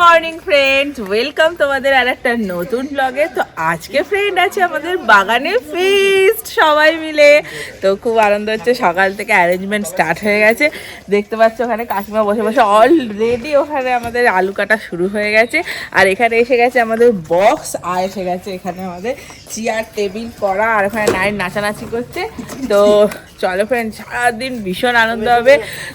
Morning friends welcome তোমাদের আর একটা নতুন ব্লগে তো আজকে ফ্রেন্ড আছে আমাদের বাগানে ফিস্ট সবাই মিলে। তো খুব আনন্দ হচ্ছে, সকাল থেকে অ্যারেঞ্জমেন্ট স্টার্ট হয়ে গেছে। দেখতে পাচ্ছ ওখানে কাকিমা বসে বসে অলরেডি ওখানে আমাদের আলু কাটা শুরু হয়ে গেছে। আর এখানে এসে গেছে আমাদের বক্স আর এসে গেছে এখানে আমাদের চেয়ার টেবিল করা আর ওখানে নাইট নাচানাচি করছে। তো চলো ফ্রেন্ড সারাদিন ভীষণ আনন্দ হবে।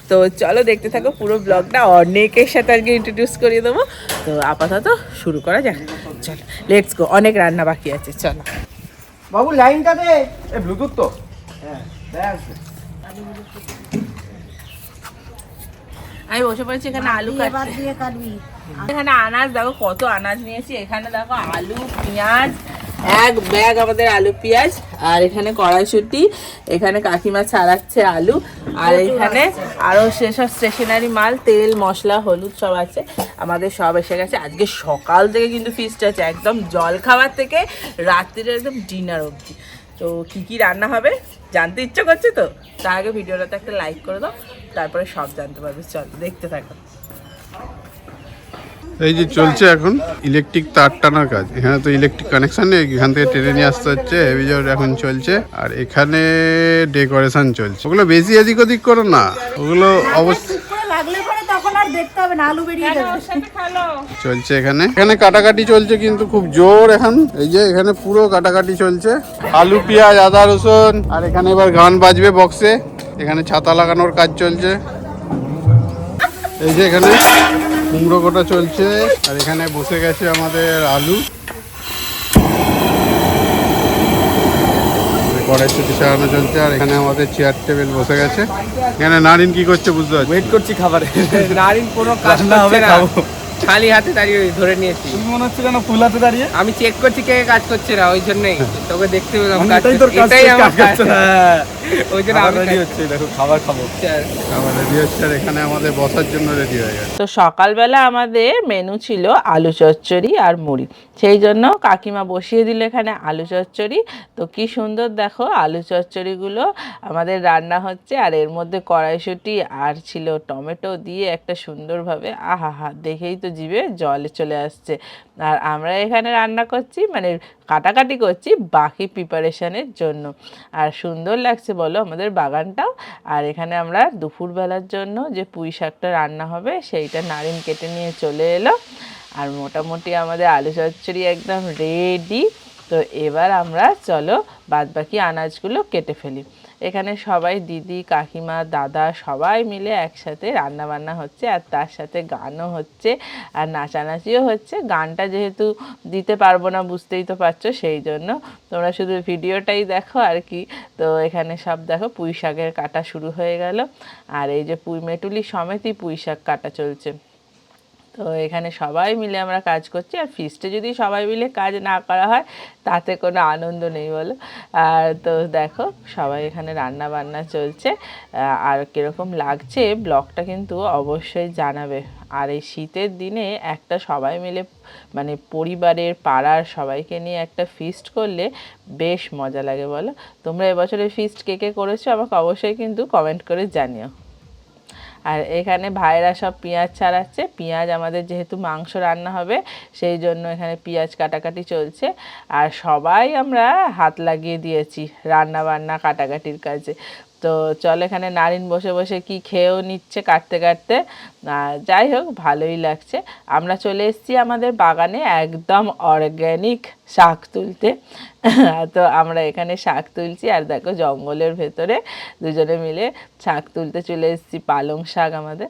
তো চলো দেখতে থাকো পুরো ব্লগটা অনেকের সাথে আজকে ইন্ট্রোডিউস করিয়ে দেবো। তো আপাতত শুরু করা যাক। চলো লেটস গো অনেক রান্না বাকি আছে চলো। বাবু লাইনটা দে। এ ব্লুটুথ তো। হ্যাঁ আমি বসে পড়েছি এখানে আলু কাটবি। এখানে আনাজ দেখো কত আনাজ নিয়েছি। এখানে দেখো আলু পেঁয়াজ এক ব্যাগ আমাদের আলু পেঁয়াজ আর এখানে কড়াইশুটি এখানে কাকিমা ছাড়াচ্ছে আলু আর এখানে আরও সেসব স্টেশনারি মাল তেল মশলা হলুদ সব আছে। আমাদের সব এসে গেছে। আজকে সকাল থেকে কিন্তু ফিস্ট আছে একদম জল খাবার থেকে রাত্রির একদম ডিনার অবধি। তো কি কি রান্না হবে জানতে ইচ্ছে করছে তো? তার আগে ভিডিওটাতে একটা লাইক করে দাও তারপরে সব জানতে পারবে। চল দেখতে থাকো। এই যে চলছে এখন ইলেকট্রিক তার টানার কাজ। এখানে তো ইলেকট্রিক কানেকশন নেই এখান থেকে টেনে নিয়ে আসতে হচ্ছে হেভিজর এখন চলছে। আর এখানে ডেকোরেশন চলছে। ওগুলো বেশি এদিক ওদিক করো না ওগুলো অবশ্য করে লাগলে পরে তখন আর দেখতে হবে না আলু বেরিয়ে যাবে। চলছে এখানে। এখানে কাটাকাটি চলছে কিন্তু খুব জোর এখন। এই যে এখানে পুরো কাটাকাটি চলছে। আলু পেঁয়াজ আদা রসুন আর এখানে এবার গান বাজবে বক্সে এখানে ছাতা লাগানোর কাজ চলছে। এই যে এখানে কুমড়ো গোটা চলছে আর এখানে বসে গেছে আমাদের আলু। কড়াইশুটি সারানো চলছে আর এখানে আমাদের চেয়ার টেবিল বসে গেছে। এখানে নারিন কি করছে বুঝতে পারছি ওয়েট করছি খাবারে। নারিন কোনো কাজ না হবে, না। খাব। খালি হাতে দাঁড়িয়ে ধরে নিয়েছি। তুমি মনে হচ্ছে যেন ফুল হাতে দাঁড়িয়ে? আমি চেক করছি কে কাজ করছে না ওই জন্যই। তোকে দেখতে পেলাম কাজ এটাই তোর কাজ এটাই আমার কাজ হ্যাঁ। ওই জন্য আমি রেডি হচ্ছে দেখো খাবার খাব। আমার রেডি হচ্ছে আর এখানে আমাদের বসার জন্য রেডি হয়ে গেছে। তো সকালবেলা আমাদের মেনু ছিল আলু চচ্চড়ি আর মুড়ি। সেই জন্য কাকিমা বসিয়ে দিল এখানে আলু চচ্চড়ি। তো কি সুন্দর দেখো আলু চচ্চড়িগুলো আমাদের রান্না হচ্ছে আর এর মধ্যে কড়াইশুঁটি আর ছিল টমেটো দিয়ে একটা সুন্দরভাবে আহা হা দেখেই তো জিভে জলে চলে আসছে। আর আমরা এখানে রান্না করছি মানে কাটাকাটি করছি বাকি প্রিপারেশনের জন্য। আর সুন্দর লাগছে বলো আমাদের বাগানটাও। আর এখানে আমরা দুপুরবেলার জন্য যে পুঁই শাকটা রান্না হবে, সেইটা নারিন কেটে নিয়ে চলে এলো। আর মোটামুটি আমাদের আলু চচ্চড়ি একদম রেডি তো এবার আমরা চলো বাদবাকি আনাজগুলো কেটে ফেলি। এখানে সবাই দিদি, কাকিমা, দাদা সবাই মিলে একসাথে রান্না বান্না হচ্ছে আর তার সাথে গানও হচ্ছে আর নাচানাচিও হচ্ছে। গানটা যেহেতু দিতে পারব না, বুঝতেই তো পারছ, সেই জন্য তোমরা শুধু ভিডিওটাই দেখো আর কি। তো এখানে সব দেখো পুঁই শাকের কাটা শুরু হয়ে গেল। আর এই যে পুঁই মেটুলি সমেতই পুঁই শাক কাটা চলছে। তো এখানে সবাই মিলে আমরা কাজ করছি আর ফিস্টে যদি সবাই মিলে কাজ না করা হয়, তাতে কোনো আনন্দ নেই বলো। আর তো দেখো, সবাই এখানে রান্না বান্না চলছে আর কীরকম লাগছে ব্লগটা কিন্তু অবশ্যই জানাবে। আর এই শীতের দিনে একটা সবাই মিলে মানে পরিবারের পাড়ার সবাইকে নিয়ে একটা ফিস্ট করলে বেশ মজা লাগে বলো। তোমরা এবছরের ফিস্ট কে কে করেছ আমাকে অবশ্যই কিন্তু কমেন্ট করে জানিও। আর এখানে ভাইরা সব পেঁয়াজ ছাড়াচ্ছে। পেঁয়াজ আমাদের যেহেতু মাংস রান্না হবে, সেই জন্য এখানে পেঁয়াজ কাটাকাটি চলছে। আর সবাই আমরা হাত লাগিয়ে দিয়েছি রান্না বান্না কাটাকাটির কাজে। তো চল এখানে নারিন বসে বসে কি খেয়েও নিচ্ছে কাটতে কাটতে। যাই হোক ভালোই লাগছে। আমরা চলে এসেছি আমাদের বাগানে একদম অর্গ্যানিক শাক তুলতে। তো আমরা এখানে শাক তুলছি আর দেখো জঙ্গলের ভেতরে দুজনে মিলে শাক তুলতে চলে এসেছি পালং শাক আমাদের।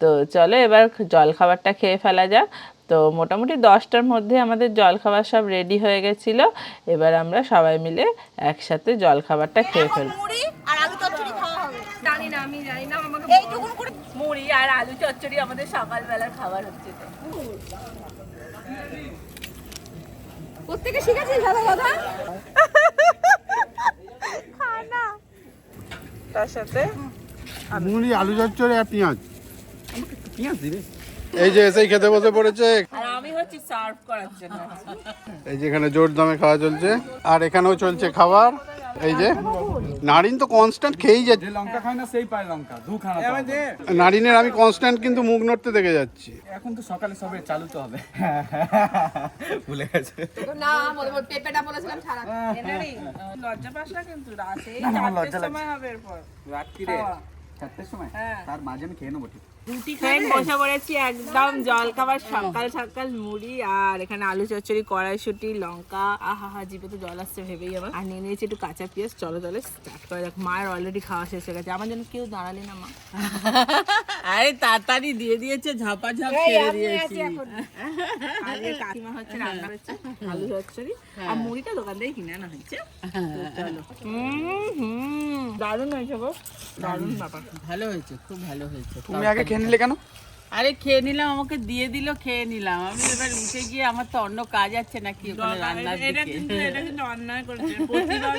তো চলো এবার জলখাবারটা খেয়ে ফেলা যাক। তো মোটামুটি দশটার মধ্যে আমাদের জলখাবার সব রেডি হয়ে গেছিল। এবার আমরা সবাই মিলে একসাথে জলখাবারটা খেয়ে ফেলব মুড়ি আর আলু চচ্চড়ি খাওয়া হবে জানি না আমি জানি না আমাকে এইটুকুন করে মুড়ি আর আলু চচ্চড়ি আমাদের সকালবেলার খাবার হচ্ছে তো। প্রত্যেকে শিখেছিস দাদা দাদা তার সাথে মুড়ি আলু চচ্চড়ি আর পেঁয়াজ। পেঁয়াজ দিবে? এই যে এসেই খেতে বসে পড়েছে। আর আমি করছি সার্ভ করার জন্য এই যে এখানে জোর দামে খাওয়া চলছে। আর এখানেও চলছে খাবার। এই যে নারিন তো কনস্ট্যান্ট খেয়েই যাচ্ছে। লঙ্কা খায় না সেই পায় লঙ্কা দু খানা নারিনের আমি কনস্ট্যান্ট কিন্তু মুখ নড়তে দেখে যাচ্ছি। এখন তো সকালে সবে চালু তো হবে। ভুলে গেছে। না মনে পেঁপেটা বলেছিলাম ছাড়া। লজ্জা পাস না কিন্তু রাতে লজ্জা সময় হবে এরপর। রাত্রিরে চারটের সময়? তার মাঝে আমি খেয়ে নেব ঠিক। ফ্রেন্ড বসে পড়েছি একদম জল খাবার সকাল সকাল মুড়ি আর এখানে আলু চচ্চড়ি কড়াইশুটি লঙ্কা। আহা হা জিভে তো জল আসছে ভেবেই আমার। আর নিয়ে নিয়েছি একটু কাঁচা পেঁয়াজ। চলো চলো স্টার্ট করা যাক মায়ের অলরেডি খাওয়া শেষ হয়ে গেছে। আমার জন্য কেউ দাঁড়ালি না মা। আরে তাড়াতাড়ি দিয়ে দিয়েছে ঝাপা ঝাপ ছেড়ে দিয়েছি। কাকিমা হচ্ছে রান্না হচ্ছে আলু চচ্চড়ি আর মুড়িটা দোকান থেকে কিনে আনা হয়েছে। চলো। হুম হুম। দারুণ হয়েছে গো। দারুণ। ব্যাপার। ভালো হয়েছে খুব ভালো হয়েছে। তুমি আগে খেয়ে নিলে কেন? আরে খেয়ে নিলাম আমাকে দিয়ে দিল খেয়ে নিলাম। আমি এবার উঠে গিয়ে আমার তো অন্য কাজ আছে নাকি ওখানে রান্নার এটা কিন্তু এটা কিন্তু অন্যায় করেছে প্রতিবার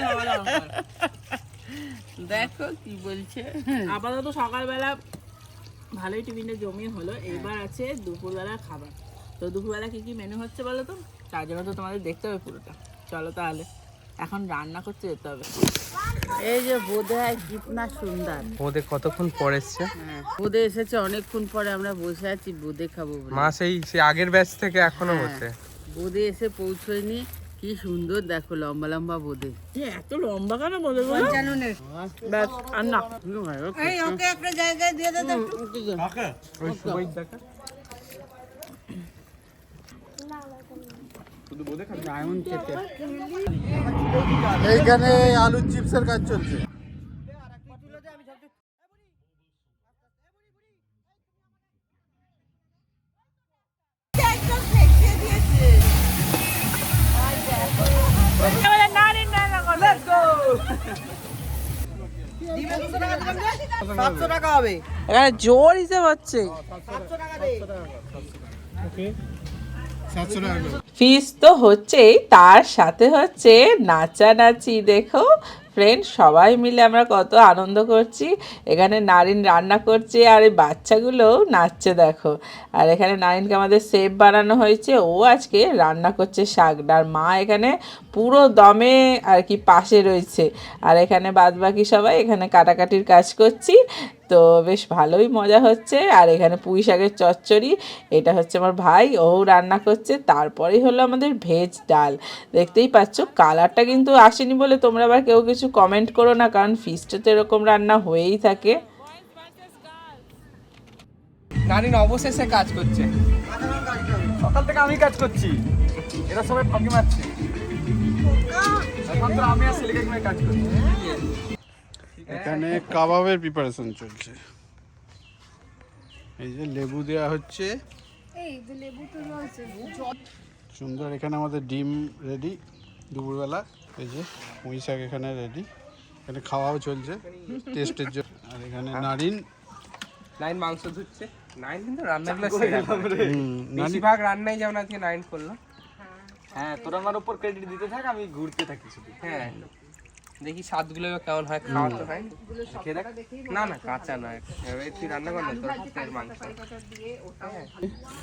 দেখো কি বলছে। আপাতত সকালবেলা ভালোই টিফিনটা জমিয়ে হলো এবার আছে দুপুরবেলা খাবার। তো দুপুরবেলা কি কি মেনু হচ্ছে বলো তো? তার জন্য তো তোমাদের দেখতে হবে পুরোটা। চলো তাহলে। এখন রান্না করতে যেতে হবে। এই যে বোধে হয় কিতনা সুন্দর। ওদের কতক্ষণ পর এসছে? হ্যাঁ বোধে এসেছে অনেকক্ষণ পরে আমরা বসে আছি বোধে খাব মা সেই সেই আগের ব্যাচ থেকে এখনও বসে। বোধে এসে পৌঁছয়নি কি সুন্দর দেখো লম্বা লম্বা বোধে। এত লম্বা কেন বলে? বলো ব্যাস আর না ওকে একটা জায়গায় দিয়ে দে দারুণ খেতে এইখানে আলুর চিপসের কাজ চলছে। সাতশো টাকা হবে এখানে জোর হিসেব হচ্ছে। সাতশো টাকা। ফিস তো হচ্ছেই, তার সাথে হচ্ছে নাচানাচি, দেখো। ফ্রেন্ড সবাই মিলে আমরা কত আনন্দ করছি। এখানে নারিন রান্না করছে আর এই বাচ্চাগুলোও নাচছে, দেখো। আর এখানে নারিনকে আমাদের সেপ বানানো হয়েছে। ও আজকে রান্না করছে শাকটা আর মা এখানে পুরো দমে আর কি পাশে রয়েছে। আর এখানে বাদবাকি সবাই এখানে কাটাকাটির কাজ করছি। তো বেশ ভালোই মজা হচ্ছে। আর এখানে পুঁই শাকের চচ্চড়ি, এটা হচ্ছে আমার ভাই, ও রান্না করছে। তারপরেই হলো আমাদের ভেজ ডাল। দেখতেই পাচ্ছ, কালারটা কিন্তু আসেনি বলে তোমরা আবার কেউ কিছু কমেন্ট করো না, কারণ ফিসটা তো এরকম রান্না হয়েই থাকে। অবশেষে কাজ করছে। সকাল থেকে আমি কাজ করছি। এরা সবাই ফাঁকি মারছে। এখন তো আমি আর কিনে কাজ করছি। এখানে কাবাবের প্রিপারেশন চলছে। এই যে লেবু দেওয়া হচ্ছে। সুন্দর এখানে আমাদের ডিম রেডি দুপুরবেলা। এই যে পুঁই শাক এখানে রেডি এখানে খাওয়াও চলছে টেস্টের জন্য। আর এখানে নারিন। নাইন মাংস ধুচ্ছে। নাইন কিন্তু রান্নাগুলো বেশিরভাগ রান্নাই যেমন আজকে নাইন করল হ্যাঁ তোরা আমার উপর ক্রেডিট দিতে থাক আমি ঘুরতে থাকি শুধু। হ্যাঁ। দেখি স্বাদগুলো কেমন হয় খাওয়া তো হয়নি না না কাঁচা নয়। তুই রান্না কর না তোর হাতের মাংস।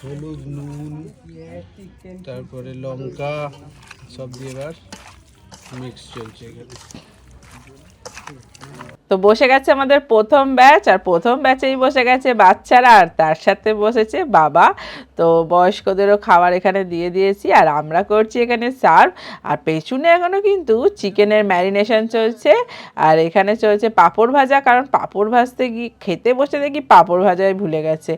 হলুদ নুন তারপরে লঙ্কা সব দিয়ে এবার মিক্স চলছে এখানে। তো বসে গেছে আমাদের প্রথম ব্যাচ আর প্রথম ব্যাচেই বসে গেছে বাচ্চারা আর তার সাথে বসেছে বাবা। তো বয়স্কদেরও খাবার এখানে দিয়ে দিয়েছি, আর আমরা করছি এখানে সার্ভ। আর পেছনে এখনও কিন্তু চিকেনের ম্যারিনেশন চলছে, আর এখানে চলছে পাঁপড় ভাজা, কারণ পাঁপড় ভাজতে গিয়ে খেতে বসে দেখি পাঁপড় ভাজাই ভুলে গেছে।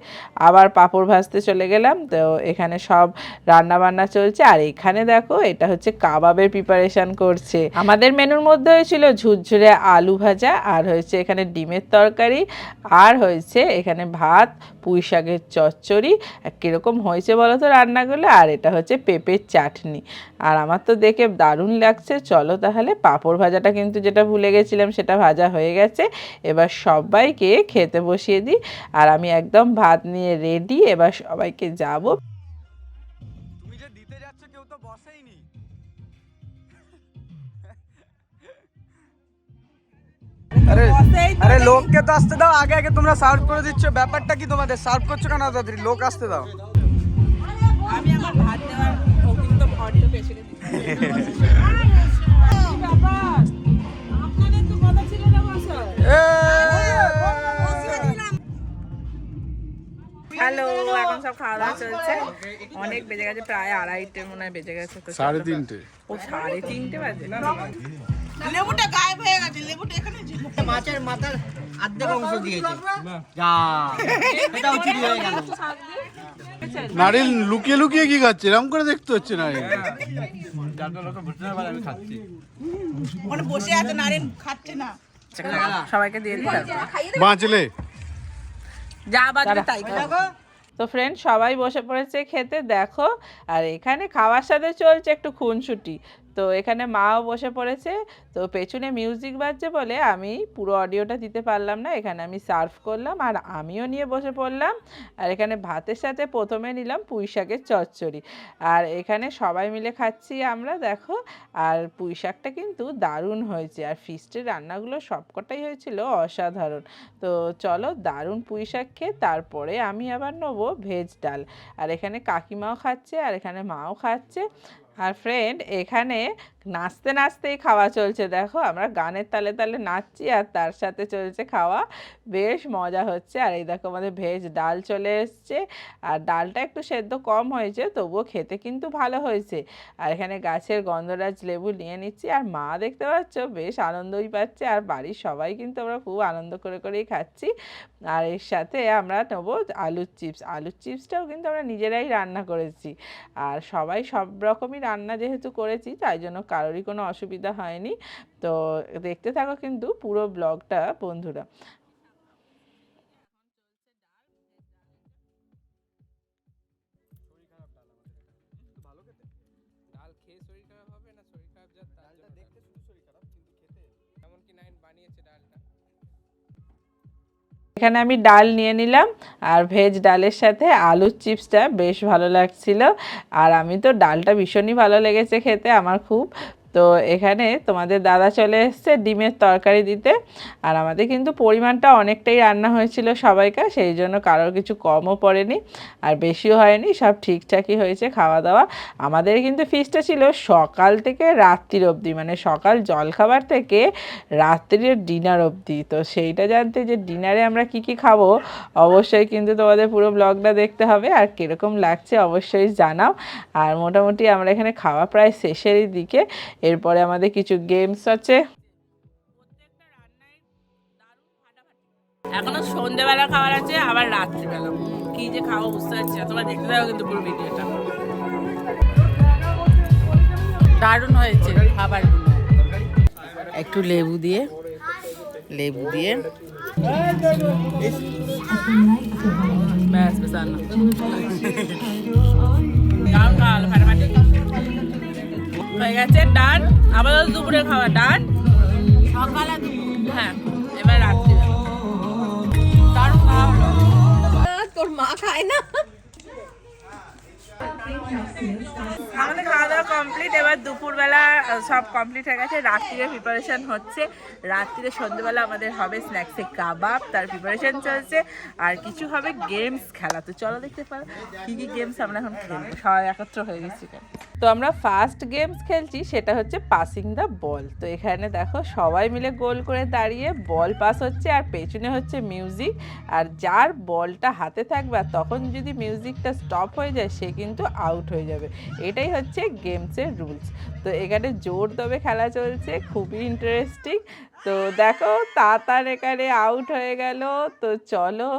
আবার পাঁপড় ভাজতে চলে গেলাম, তো এখানে সব রান্না বান্না চলছে। আর এখানে দেখো, এটা হচ্ছে কাবাবের প্রিপারেশন করছে। আমাদের মেনুর মধ্যে হয়েছিল ঝুরঝুরে আলু ভাজা, আর হয়েছে এখানে ডিমের তরকারি, আর হয়েছে এখানে ভাত পুঁই শাকের চচ্চড়ি। আর কীরকম হয়েছে বলো তো রান্নাগুলো? আর এটা হচ্ছে পেঁপের চাটনি। আর আমার তো দেখে দারুণ লাগছে। চলো তাহলে পাঁপড় ভাজাটা কিন্তু যেটা ভুলে গেছিলাম, সেটা ভাজা হয়ে গেছে। এবার সবাইকে খেতে বসিয়ে দিই। আর আমি একদম ভাত নিয়ে রেডি এবার সবাইকে যাব। দিতে যাচ্ছ, কেউ তো আরে আরে, লোককে তো আসতে দাও। আগে আগে তোমরা সার্ভ করে দিচ্ছ। ব্যাপারটা কি তোমাদের? সার্ভ করছ কেন তাড়াতাড়ি লোক আসতে দাও। আমি আমার ভাত দেওয়ার অগ্রিম তো ভরটা পেশে গেছি আপনাদের তো কথা ছিল না মশাই হ্যালো এখন সব খাওয়া দাওয়া চলছে। অনেক বেজে গেছে প্রায় আড়াইটে মনে হয় বেজে গেছে সাড়ে তিনটে। ও সাড়ে তিনটে বাজে লেবুটা গায়েব হয়ে গেছে লেবুটা এখানে মাছের মাথার অর্ধেক অংশ দিয়েছে। যা হয়ে গেল। নারিল লুকিয়ে লুকিয়ে কি খাচ্ছে? এরকম করে দেখতে হচ্ছে নারিল ওখানে বসে আছে নারেন খাচ্ছে না। সবাইকে দিয়ে দিলাম। বাঁচলে। যা বাজবে তাই খাব। তো ফ্রেন্ড সবাই বসে পড়েছে খেতে দেখো। আর এখানে খাওয়ার সাথে চলছে একটু খুনসুটি। তো এখানে মাও বসে পড়েছে। তো পেছনে মিউজিক বাজছে বলে আমি পুরো অডিওটা দিতে পারলাম না। এখানে আমি সার্ভ করলাম আর আমিও নিয়ে বসে পড়লাম। আর এখানে ভাতের সাথে প্রথমে নিলাম পুঁই শাকের চচ্চড়ি। আর এখানে সবাই মিলে খাচ্ছি আমরা, দেখো। আর পুঁই শাকটা কিন্তু দারুণ হয়েছে। আর ফিস্টের রান্নাগুলো সবকটাই হয়েছিল অসাধারণ। তো চলো দারুণ পুঁই শাক খেয়ে তারপরে আমি আবার নেব ভেজ ডাল। আর এখানে কাকিমাও খাচ্ছে আর এখানে মাও খাচ্ছে। আর ফ্রেন্ড এখানে নাচতে নাচতেই খাওয়া চলছে, দেখো আমরা গানের তালে তালে নাচছি আর তার সাথে চলছে খাওয়া। বেশ মজা হচ্ছে আর এই দেখো আমাদের ভেজ ডাল চলে এসছে আর ডালটা একটু সেদ্ধ কম হয়েছে, তবুও খেতে কিন্তু ভালো হয়েছে। আর এখানে গাছের গন্ধরাজ লেবু নিয়ে নিচ্ছি আর মা দেখতে পাচ্ছ বেশ আনন্দই পাচ্ছে আর বাড়ির সবাই কিন্তু আমরা খুব আনন্দ করে করেই খাচ্ছি। আর এর সাথে আমরা নেব আলুর চিপস, আলুর চিপসটাও কিন্তু আমরা নিজেরাই রান্না করেছি। আর সবাই সব রকমই রান্না যেহেতু করেছি, তাই জন্য কারোরই কোনো অসুবিধা হয়নি। তো দেখতে থাকো কিন্তু পুরো ব্লগটা বন্ধুরা। এখানে আমি ডাল নিয়ে নিলাম আর ভেজ ডালের সাথে আলুর চিপসটা বেশ ভালো লাগছিল। আর আমি তো ডালটা ভীষণই ভালো লেগেছে খেতে, আমার খুব তো এখানে তোমাদের দাদা চলে এসছে ডিমের তরকারি দিতে। আর আমাদের কিন্তু পরিমাণটা অনেকটাই রান্না হয়েছিল সবাইকার, সেই জন্য কারোর কিছু কমও পড়েনি আর বেশিও হয়নি, সব ঠিকঠাকই হয়েছে খাওয়া দাওয়া আমাদের কিন্তু ফিসটা ছিল সকাল থেকে রাত্রির অবধি মানে সকাল জলখাবার থেকে রাত্রির ডিনার অবধি। তো সেইটা জানতে যে ডিনারে আমরা কি কি খাব, অবশ্যই কিন্তু তোমাদের পুরো ব্লগটা দেখতে হবে। আর কীরকম লাগছে অবশ্যই জানাও। আর মোটামুটি আমরা এখানে খাওয়া প্রায় শেষেরই দিকে। এরপরে আমাদের কিছু গেমস আছে। এখনও সন্ধ্যেবেলা খাবার আছে, আবার রাত্রিবেলা। কি যে খাব বুঝতে পারছি তোমরা দেখতে থাকো কিন্তু পুরো ভিডিওটা। দারুণ হয়েছে খাবারগুলো একটু লেবু দিয়ে লেবু দিয়ে। ব্যাস ব্যাস হয়ে গেছে ডান। আবার দুপুরে খাওয়া ডান। সকালে হ্যাঁ এবার রাত্রি। তোর মা খায় না? আমাদের খাওয়া দাওয়া কমপ্লিট এবার দুপুরবেলা সব কমপ্লিট হয়ে গেছে। রাত্রিরে প্রিপারেশন হচ্ছে। রাত্রিরে সন্ধ্যেবেলা আমাদের হবে স্ন্যাক্সে কাবাব, তার প্রিপারেশন চলছে। আর কিছু হবে গেমস খেলা। তো চলো দেখতে পারো, কী কী গেমস আমরা এখন খেলব। সবাই একত্র হয়ে গেছি তো আমরা ফার্স্ট গেমস খেলছি, সেটা হচ্ছে পাসিং দ্য বল তো এখানে দেখো, সবাই মিলে গোল করে দাঁড়িয়ে বল পাস হচ্ছে, আর পেছনে হচ্ছে মিউজিক আর যার বলটা হাতে থাকবে তখন যদি মিউজিকটা স্টপ হয়ে যায়, সে কিন্তু আউট হয়ে যাবে। এটাই হচ্ছে গেমসের রুলস। তো এখানে জোর তবে খেলা চলছে খুবই ইন্টারেস্টিং তো দেখো তাতার এখানে আউট হয়ে গেল। তো চলো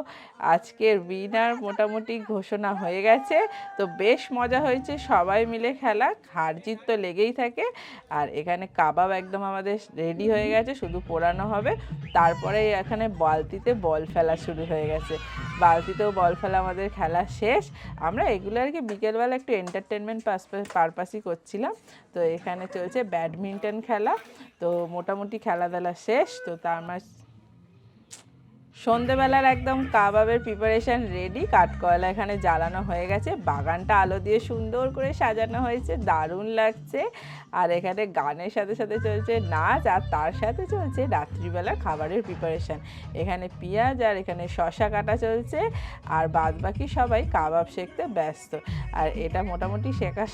আজকের উইনার মোটামুটি ঘোষণা হয়ে গেছে। তো বেশ মজা হয়েছে সবাই মিলে খেলা হার জিত তো লেগেই থাকে। আর এখানে কাবাব একদম আমাদের রেডি হয়ে গেছে, শুধু পোড়ানো হবে। তারপরে এখানে বালতিতে বল ফেলা শুরু হয়ে গেছে। বালতিতেও বল ফেলা আমাদের খেলা শেষ। আমরা এগুলো আর কি বিকেলবেলা একটু এন্টারটেনমেন্ট পারপাসই করছিলাম। তো এখানে চলছে ব্যাডমিন্টন খেলা। তো মোটামুটি খেলাধুলা শেষ তো তার মাস সন্ধেবেলার একদম কাবাবের প্রিপারেশন রেডি কাঠকয়লা এখানে জ্বালানো হয়ে গেছে, বাগানটা আলো দিয়ে সুন্দর করে সাজানো হয়েছে, দারুণ লাগছে। আর এখানে গানের সাথে সাথে চলছে নাচ, আর তার সাথে চলছে রাত্রিবেলা খাবারের প্রিপারেশান এখানে পেঁয়াজ আর এখানে শশা কাটা চলছে, আর বাদ বাকি সবাই কাবাব শেখতে ব্যস্ত। আর এটা মোটামুটি শেখা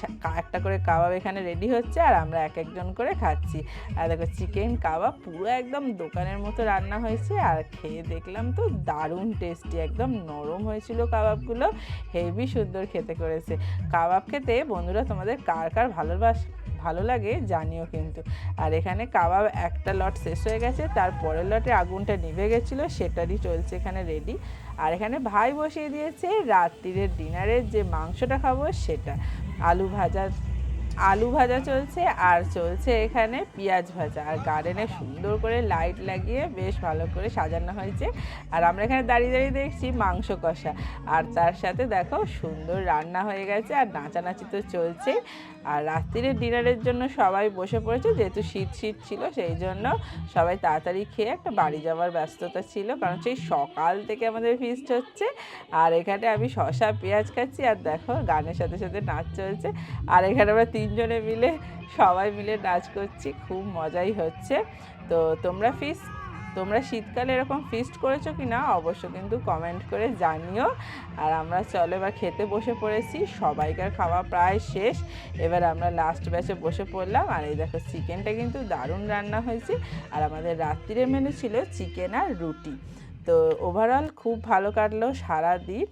একটা করে কাবাব এখানে রেডি হচ্ছে, আর আমরা এক একজন করে খাচ্ছি। আর দেখো চিকেন কাবাব পুরো একদম দোকানের মতো রান্না হয়েছে, আর খেয়ে দেখলাম তো, দারুণ টেস্টি একদম নরম হয়েছিল কাবাবগুলো হেভি সুন্দর খেতে করেছে। কাবাব খেতে বন্ধুরা তোমাদের কার কার ভালোবাস, ভালো লাগে জানিও কিন্তু। আর এখানে কাবাব একটা লট শেষ হয়ে গেছে, তার পরের লটে আগুনটা নিভে গেছিল, সেটারই চলছে এখানে রেডি আর এখানে ভাই বসিয়ে দিয়েছে, রাত্রিরের ডিনারের যে মাংসটা খাব, সেটা। আলু ভাজা আলু ভাজা চলছে, আর চলছে এখানে পেঁয়াজ ভাজা। আর গার্ডেনে সুন্দর করে লাইট লাগিয়ে বেশ ভালো করে সাজানো হয়েছে। আর আমরা এখানে দাঁড়িয়ে দাঁড়িয়ে দেখছি মাংস কষা। আর তার সাথে দেখো সুন্দর রান্না হয়ে গেছে, আর নাচানাচি তো চলছে। আর রাত্রিরের ডিনারের জন্য সবাই বসে পড়েছে, যেহেতু শীত শীত ছিল, সেই জন্য সবাই তাড়াতাড়ি খেয়ে একটা বাড়ি যাওয়ার ব্যস্ততা ছিল, কারণ সেই সকাল থেকে আমাদের ফিস্ট হচ্ছে। আর এখানে আমি শশা পেঁয়াজ খাচ্ছি আর দেখো গানের সাথে সাথে নাচ চলছে। আর এখানে আমরা তিনজনে মিলে সবাই মিলে নাচ করছি, খুব মজাই হচ্ছে। তো তোমরা ফিস তোমরা শীতকালে এরকম ফিস্ট করেছ কি না অবশ্য কিন্তু কমেন্ট করে জানিও। আর আমরা চলো এবার খেতে বসে পড়েছি, সবাইকার খাওয়া প্রায় শেষ। এবার আমরা লাস্ট ব্যাচে বসে পড়লাম, আর এই দেখো চিকেনটা কিন্তু দারুণ রান্না হয়েছে। আর আমাদের রাত্রিরের মেনু ছিল চিকেন আর রুটি। তো ওভারঅল খুব ভালো কাটলো সারা দিন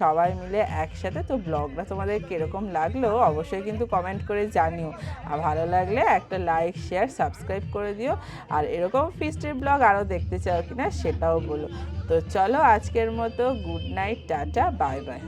সবাই মিলে একসাথে, তো ব্লগটা তোমাদের কীরকম লাগল অবশ্যই কিন্তু কমেন্ট করে জানিও। আর ভালো লাগলে একটা লাইক শেয়ার সাবস্ক্রাইব করে দিও। আর এরকম ফিস্টের ব্লগ আরও দেখতে চাও কিনা সেটাও বলো। তো চলো আজকের মতো good night tata bye bye